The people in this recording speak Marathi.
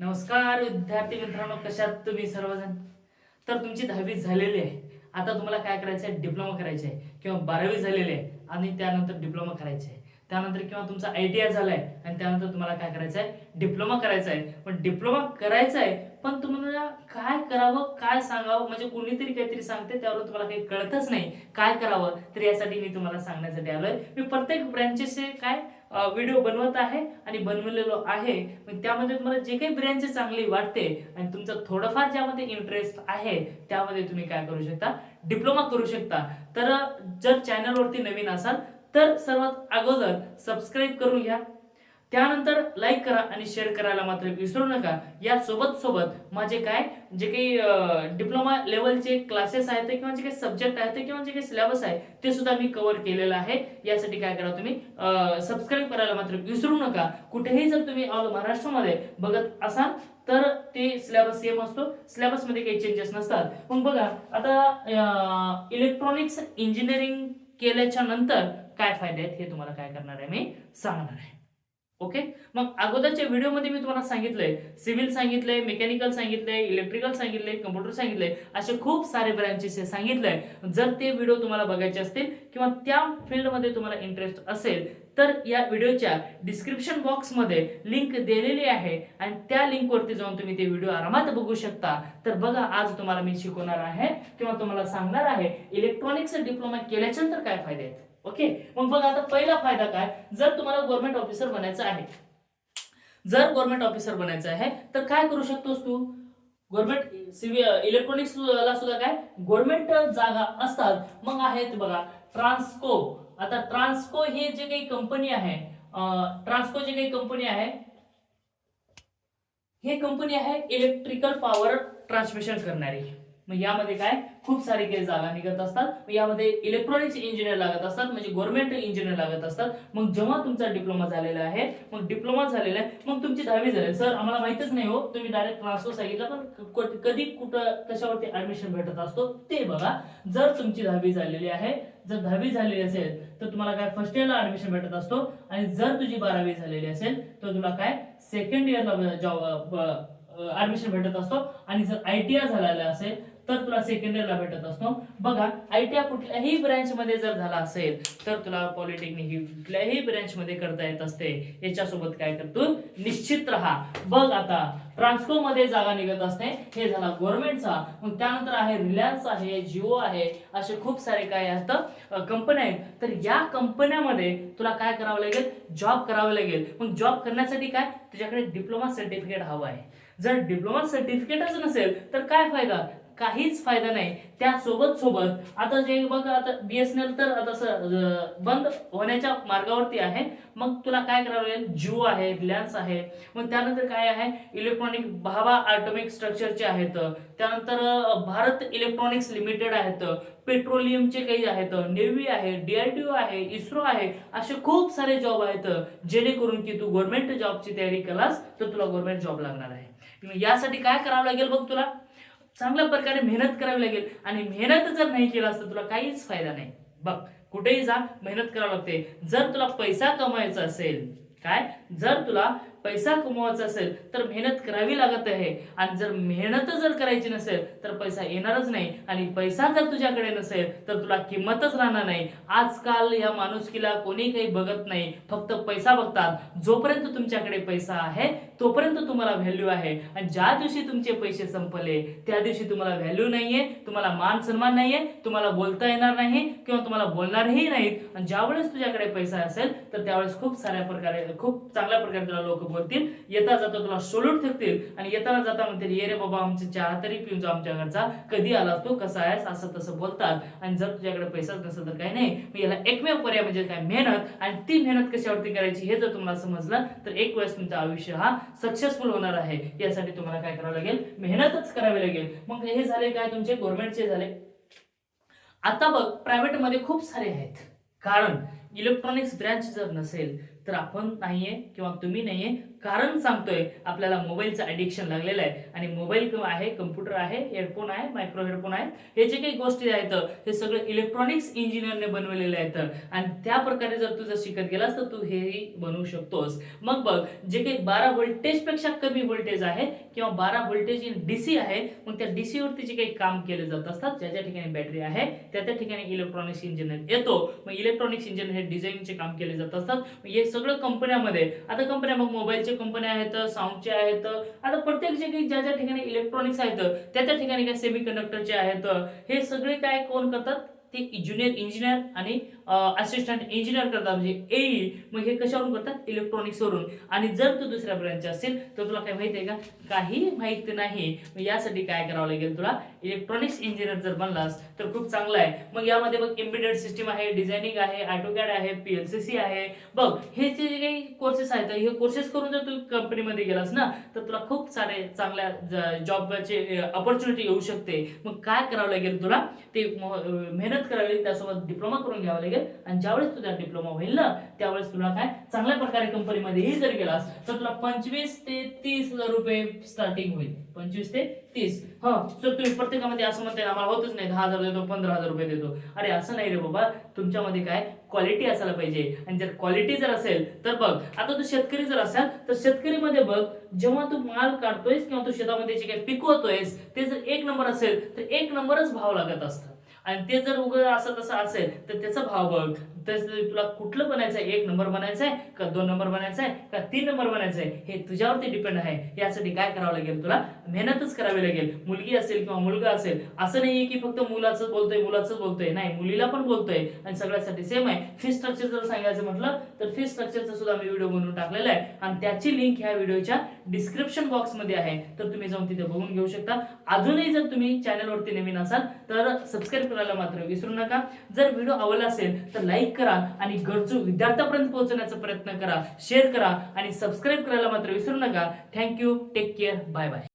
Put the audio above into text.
नमस्कार विद्यार्थी मित्रांनो कशात तुम्ही सर्वजण? तर तुमची दहावी झालेली आहे. आता तुम्हाला काय करायचं आहे डिप्लोमा करायचे आहे किंवा बारावी झालेली आहे आणि त्यानंतर डिप्लोमा करायचे आहे त्यानंतर किंवा तुमचा आय टी आय झालाय आणि त्यानंतर तुम्हाला काय करायचं आहे डिप्लोमा करायचा आहे पण डिप्लोमा करायचा आहे पण तुम्हाला काय करावं काय सांगावं? म्हणजे कोणीतरी काहीतरी सांगते त्यावरून तुम्हाला काही कळतच नाही. काय करावं? तर यासाठी मी तुम्हाला सांगण्यासाठी आलोय. मी प्रत्येक ब्रँचेसचे काय व्हिडिओ बनवत आहे आणि बनवलेलो आहे. त्यामध्ये तुम्हाला जे काही ब्रँच चांगली वाटते आणि तुमचं थोडंफार ज्यामध्ये इंटरेस्ट आहे त्यामध्ये तुम्ही काय करू शकता? डिप्लोमा करू शकता. तर जर चॅनलवरती नवीन असाल तर सर्वात अगोदर सबस्क्राईब करून घ्या. त्यानंतर लाईक करा आणि शेअर करायला मात्र विसरू नका. या सोबत सोबत माझे काय जे काही डिप्लोमा लेवलचे क्लासेस आहेत ते किंवा जे काही सब्जेक्ट आहेत ते किंवा जे काही सिलेबस आहे ते सुद्धा मी कव्हर केलेलं आहे. यासाठी काय करा तुम्ही सबस्क्राईब करायला मात्र विसरू नका. कुठेही जर तुम्ही ऑल महाराष्ट्रामध्ये बघत असाल तर ते सिलेबस सेम असतो. सिलेबसमध्ये काही चेंजेस नसतात. मग बघा आता इलेक्ट्रॉनिक्स इंजिनिअरिंग केल्याच्यानंतर काय फायदे आहेत हे तुम्हाला काय करणार आहे मी सांगणार आहे. ओके मग अगोदरच्या व्हिडिओमध्ये मी तुम्हाला सांगितलंय सिव्हिल सांगितलंय मेकॅनिकल सांगितलंय इलेक्ट्रिकल सांगितलंय कम्प्युटर सांगितलंय असे खूप सारे ब्रँचेस हे सांगितलंय. जर ते व्हिडिओ तुम्हाला बघायचे असतील किंवा त्या फील्डमध्ये तुम्हाला इंटरेस्ट असेल तर या व्हिडिओच्या डिस्क्रिप्शन बॉक्समध्ये लिंक दिलेली आहे आणि त्या लिंकवरती जाऊन तुम्ही ते व्हिडिओ आरामात बघू शकता. तर बघा आज तुम्हाला मी शिकवणार आहे किंवा तुम्हाला सांगणार आहे इलेक्ट्रॉनिक्स डिप्लोमा केल्याच्यानंतर काय फायदे आहेत? ओके? मग बघा आता पहिला फायदा काय? जर तुम्हाला गव्हर्नमेंट ऑफिसर बनायचं आहे जर गव्हर्नमेंट ऑफिसर बनायचं आहे तर काय करू शकतोस तू? गव्हर्नमेंट सिव्हि इलेक्ट्रॉनिक्स ला सुद्धा काय? गव्हर्नमेंट जागा असतात. मग आहेत बघा ट्रान्सको आता ट्रान्सको ही जे काही कंपनी आहे ट्रान्सको जे काही कंपनी आहे हे कंपनी आहे इलेक्ट्रिकल पॉवर ट्रान्समिशन करणारी. मग यामध्ये काय? खूप सारे काही जागा निघत असतात. मग यामध्ये इलेक्ट्रॉनिक्स इंजिनियर लागत असतात. म्हणजे गव्हर्नमेंट इंजिनियर लागत असतात. मग जेव्हा तुमचा डिप्लोमा झालेला आहे मग डिप्लोमा झालेला आहे मग तुमची दहावी झाली. सर आम्हाला माहितच नाही हो तुम्ही डायरेक्ट ट्रान्सफर सांगितलं पण कधी कुठं कशावरती ऍडमिशन भेटत असतो ते बघा. जर तुमची दहावी झालेली आहे जर दहावी झालेली असेल तर तुम्हाला काय फर्स्ट इयरला ऍडमिशन भेटत असतो. आणि जर तुझी बारावी झालेली असेल तर तुला काय? सेकंड इयरला जॉब ऍडमिशन भेटत असतो. आणि जर आय टी आय झालेला असेल तर तुला सेकंड इयरला भेटत असतो. बघा आय टी कुठल्याही ब्रँच मध्ये जर झाला असेल तर तुला पॉलिटेक्निक ही कुठल्याही ब्रँच मध्ये करता येत असते. याच्यासोबत काय करतो निश्चित राहा. बघ आता ट्रान्सको मध्ये जागा निघत असते. हे झाला गव्हर्नमेंटचा मग त्यानंतर आहे रिलायन्स आहे जिओ आहे असे खूप सारे काय असतं कंपन्या आहेत. तर या कंपन्यामध्ये तुला काय करावं लागेल? जॉब करावं लागेल. मग जॉब करण्यासाठी काय? तुझ्याकडे डिप्लोमा सर्टिफिकेट हवं आहे. जर डिप्लोमा सर्टिफिकेटच नसेल तर काय फायदा? काहीच फायदा नाही. त्या सोबत. सोबत आता जे बघ आता बीएसएनएल तर आता बंद होण्याच्या मार्गावरती आहे. मग तुला काय करावं लागेल? जिओ आहे रिलायन्स आहे. मग त्यानंतर काय आहे? इलेक्ट्रॉनिक भाभा ऑटोमिक स्ट्रक्चरचे आहेत. त्यानंतर भारत इलेक्ट्रॉनिक्स लिमिटेड आहेत. पेट्रोलियमचे काही आहेत. नेव्ही आहे डीआरडीओ आहे इस्रो आहे. असे खूप सारे जॉब आहेत. जेणेकरून की तू गव्हर्नमेंट जॉबची तयारी केलास तर तुला गव्हर्नमेंट जॉब लागणार आहे. यासाठी काय करावं लागेल बघ तुला? चांगल्या प्रकारे मेहनत करावी लागेल. आणि मेहनत जर नाही केला तर तुला काहीच फायदा नाही. बघ कुठेही जा मेहनत करावी लागते. जर तुला पैसा कमवायचा असेल काय? जर तुला पैसा कमवायचा असेल तर मेहनत करावी लागत आहे. आणि जर मेहनत जर करायची नसेल तर पैसा येणारच नाही. आणि पैसा जर तुझ्याकडे नसेल तर तुला किंमतच राहणार नाही. आजकाल या माणुसकीला कोणी काही बघत नाही. फक्त पैसा बघतात. जोपर्यंत तुमच्याकडे पैसा आहे तोपर्यंत तुम्हाला व्हॅल्यू आहे. आणि ज्या दिवशी तुमचे पैसे संपले त्या दिवशी तुम्हाला व्हॅल्यू नाहीये तुम्हाला मान सन्मान नाहीये तुम्हाला बोलता येणार नाही किंवा तुम्हाला बोलणारही नाहीत. आणि ज्यावेळेस तुझ्याकडे पैसा असेल तर त्यावेळेस खूप साऱ्या प्रकारे खूप चांगल्या प्रकारे तुला लोक बोलतील येता जाता तुला सोलूट ठेवतील. आणि येताना जाता म्हणतील ये रे बाबा आमची चहा तरी पिऊन जा आमच्या घरचा. कधी आला तो? कसा आहेस? असं तसं बोलतात. आणि जर तुझ्याकडे पैसाच नसेल तर काही नाही. मग याला एकमेव पर्याय म्हणजे काय? मेहनत. आणि ती मेहनत कशावरती करायची हे जर तुम्हाला समजलं तर एक वेळेस तुमचं आयुष्य हा सक्सेसफुल होणार आहे. यासाठी तुम्हाला काय करावं लागेल? मेहनतच करावी लागेल. मग हे झाले काय तुमचे? गव्हर्नमेंटचे झाले. आता बघ प्रायव्हेटमध्ये खूप सारे आहेत. कारण इलेक्ट्रॉनिक्स ब्रँच जर नसेल तर आपण नाहीये किंवा तुम्ही नाहीये. कारण सांगतोय आपल्याला मोबाईलचं ॲडिक्शन लागलेलं आहे. आणि मोबाईल आहे कम्प्युटर आहे हेडफोन आहे मायक्रो हेडफोन आहे हे जे काही गोष्टी आहेत हे सगळं इलेक्ट्रॉनिक्स इंजिनियरने बनवलेले आहेत आणि त्या प्रकारे जर तू जर शिकत गेलास तर तू हेही बनवू शकतोस. मग बघ जे काही बारा व्होल्टेजपेक्षा कमी व्होल्टेज आहे किंवा बारा व्होल्टेज इन डीसी आहे मग त्या डीसी वरती जे काही काम केले जात असतात ज्या ज्या ठिकाणी बॅटरी आहे त्या त्या ठिकाणी इलेक्ट्रॉनिक्स इंजिनियर येतो. मग इलेक्ट्रॉनिक्स इंजिनियर हे डिझाईनचे काम केले जात असतात. मग हे सगळं कंपन्यामध्ये आता कंपन्या मग मोबाईलचे कंपन्या आहेत साऊंडचे आहेत आता प्रत्येक जे काही ज्या ज्या ठिकाणी इलेक्ट्रॉनिक्स आहेत त्या त्या ठिकाणी काय सेमी कंडक्टरचे आहेत हे सगळे काय कोण करतात? ते ज्युनियर इंजिनियर आणि असिस्टंट इंजिनियर करतात म्हणजे एई मग हे कशावरून करतात? इलेक्ट्रॉनिक्सवरून आणि जर तू दुसऱ्या ब्रँच असेल तर तुला काय माहिती आहे का? काही माहिती नाही. मग यासाठी काय करावं लागेल तुला? इलेक्ट्रॉनिक्स इंजिनियर जर बनलास तर खूप चांगलं आहे. मग यामध्ये बघ एम्बेडेड सिस्टीम आहे डिझायनिंग आहे ऑटोकॅड आहे पी एल सी सी आहे. बघ हे जे काही कोर्सेस आहेत हे कोर्सेस करून जर तू कंपनीमध्ये गेलास ना तर तुला खूप सारे चांगल्या जॉबचे ऑपॉर्च्युनिटी येऊ शकते. मग काय करावं लागेल तुला? ते मेहनत करावी लागेल त्यासोबत डिप्लोमा करून घ्यावा लागेल. आणि ज्यावेळेस तुझा डिप्लोमा होईल ना त्यावेळेस तुला काय चांगल्या प्रकारे कंपनीमध्येही जर गेलास तर तुला पंचवीस ते तीस हजार रुपये स्टार्टिंग होईल. पंचवीस ते तीस. हा. तर तुम्ही प्रत्येकामध्ये असं म्हणताय आम्हाला होतच नाही दहा हजार देतो पंधरा हजार रुपये देतो. अरे असं नाही रे बाबा. तुमच्यामध्ये काय क्वालिटी असायला पाहिजे. आणि जर क्वालिटी जर असेल तर बघ आता तू शेतकरी जर असेल तर शेतकरीमध्ये बघ जेव्हा तू माल काढतोयस किंवा तू शेतामध्ये जे काही पिकवतोयस ते जर एक नंबर असेल तर एक नंबरच भाव लागत असतात. आणि ते जर उगं असं तसं असेल तर त्याचा भाव बघ. तुला कुठलं बनायचं आहे एक नंबर बनायचं आहे का दोन नंबर बनायचं आहे का तीन नंबर बनायचं आहे हे तुझ्यावरती डिपेंड आहे. यासाठी काय करावं लागेल तुला? मेहनतच करावी लागेल. मुलगी असेल किंवा मुलगा असेल असं नाहीये की फक्त मुलाचं बोलतोय मुलाचं बोलतोय. नाही मुलीला पण बोलतोय. आणि सगळ्यासाठी सेम आहे. फी स्ट्रक्चर जर सांगायचं म्हटलं तर फी स्ट्रक्चरचा सुद्धा मी व्हिडिओ बनवून टाकलेला आहे. आणि त्याची लिंक ह्या व्हिडिओच्या डिस्क्रिप्शन बॉक्समध्ये आहे. तर तुम्ही जाऊन तिथे बघून घेऊ शकता. अजूनही जर तुम्ही चॅनलवरती नवीन असाल तर सबस्क्राईब करायला मात्र विसरू नका. जर व्हिडिओ आवडला असेल तर लाईक करा आणि गरजू विद्यार्थ्यापर्यंत पोहोचण्याचा प्रयत्न करा. शेअर करा आणि सबस्क्राईब करायला मात्र विसरू नका. Thank you take care bye bye